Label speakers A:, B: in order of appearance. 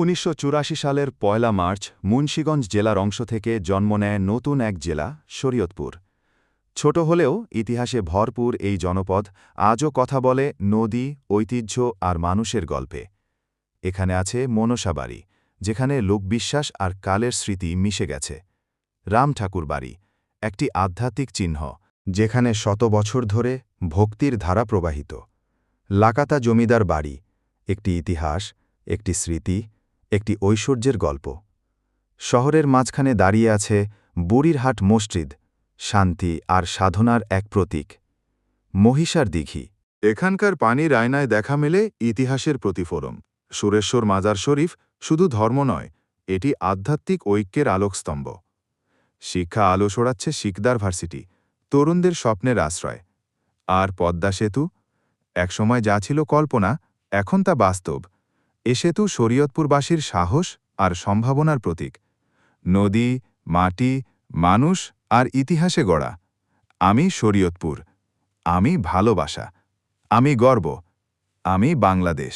A: উনিশশো চুরাশি সালের পয়লা মার্চ মুন্সীগঞ্জ জেলার অংশ থেকে জন্ম নেয় নতুন এক জেলা, শরীয়তপুর। ছোট হলেও ইতিহাসে ভরপুর এই জনপদ আজও কথা বলে নদী, ঐতিহ্য আর মানুষের গল্পে। এখানে আছে মনসা বাড়ি, যেখানে লোকবিশ্বাস আর কালের স্মৃতি মিশে গেছে। রাম ঠাকুর বাড়ি, একটি আধ্যাত্মিক চিহ্ন, যেখানে শত বছর ধরে ভক্তির ধারা প্রবাহিত। লাকাতা জমিদার বাড়ি, একটি ইতিহাস, একটি স্মৃতি একটি ঐশ্বর্যের গল্প। শহরের মাঝখানে দাঁড়িয়ে আছে বুড়িরহাট মসজিদ, শান্তি আর সাধনার এক প্রতীক, মহিষার দিঘি। এখানকার পানির আয়নায় দেখা মেলে ইতিহাসের প্রতিফলন সুরেশ্বর মাজার শরীফ শুধু ধর্ম নয়, এটি আধ্যাত্মিক ঐক্যের আলোকস্তম্ভ। শিক্ষা আলো ছড়াচ্ছে শিকদার ভার্সিটি, তরুণদের স্বপ্নের আশ্রয়। আর পদ্মা সেতু? একসময় যা ছিল কল্পনা, এখন তা বাস্তব। এ সেতু শরীয়তপুরবাসীর সাহস আর সম্ভাবনার প্রতীক। নদী, মাটি, মানুষ আর ইতিহাসে গড়া। আমি শরীয়তপুর। আমি ভালোবাসা। আমি গর্ব। আমি বাংলাদেশ।